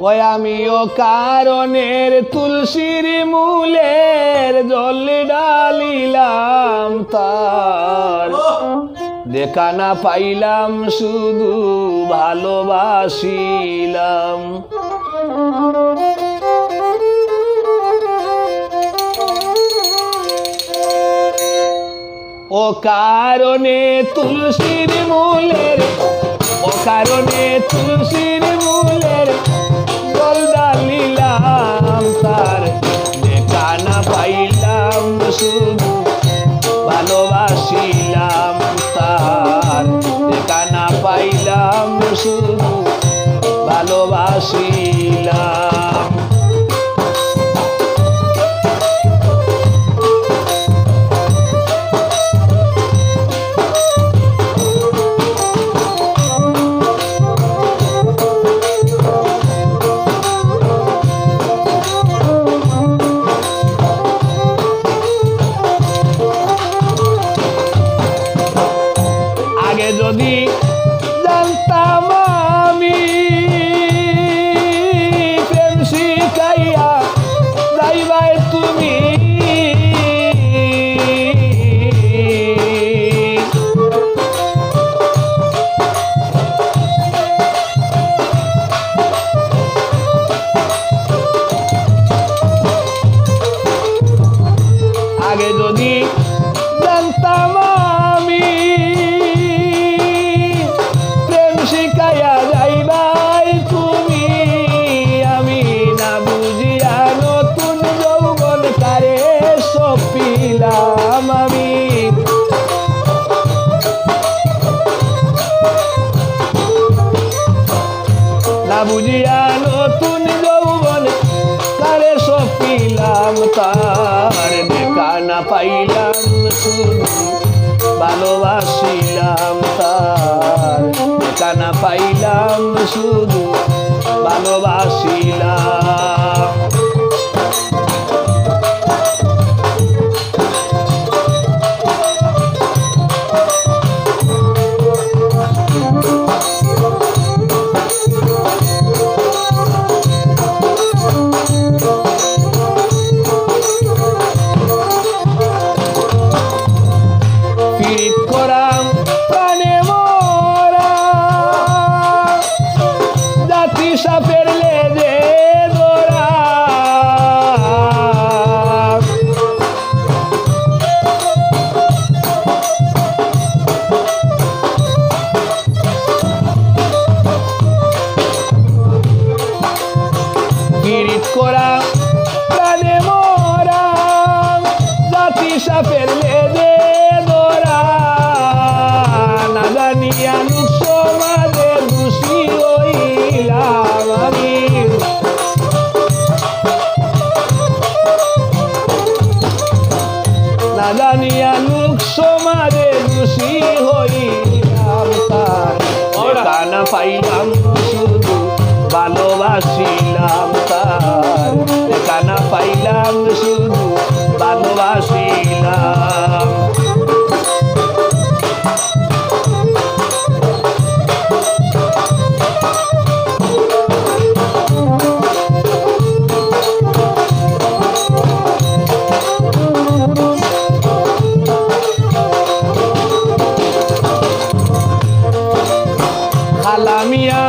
ওই আমিও কারণের তুলসীর মূলের জল ডালিলাম তার। দেখা না পাইলাম, শুধু ভালোবাসিলাম। ও কারণে তুলসীর মূলের ও কারণে তুলসীর মূলের জল ডালিলাম তার। কানা পাইলাম, শুধু ভালোবাসিলাম তার। কানা পাইলাম, শুধু ভালোবাসিলাম বুঝিয়া নতুন যৌবন যৌবন কারে সপিলাম তার না পাইলাম শুধু ভালোবাসিলাম তার। কানা পাইলাম শুধু ভালোবাসিলাম। সাপের লেজে করা মরা। জাতি সাপের লেজে পাইলাম শুধু ভালোবাসিলাম। খালামিয়া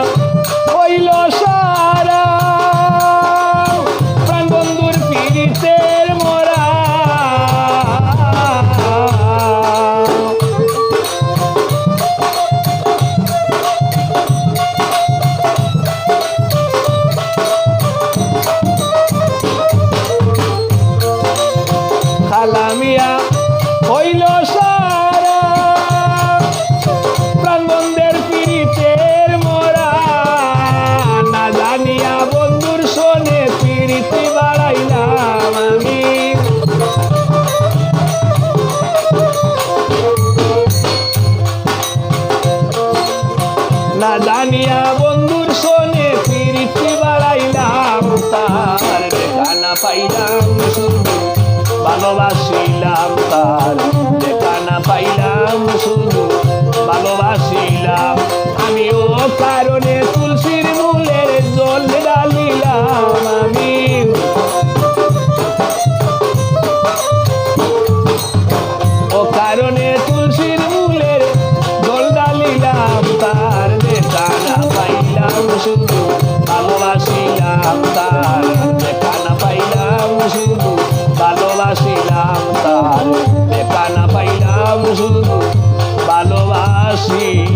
পাইলাম শুধু ভালোবাসিলাম তার দেখা না পাইলাম শুধু। ভালোবাসিলাম আমি ও কারণে তুলসীর তার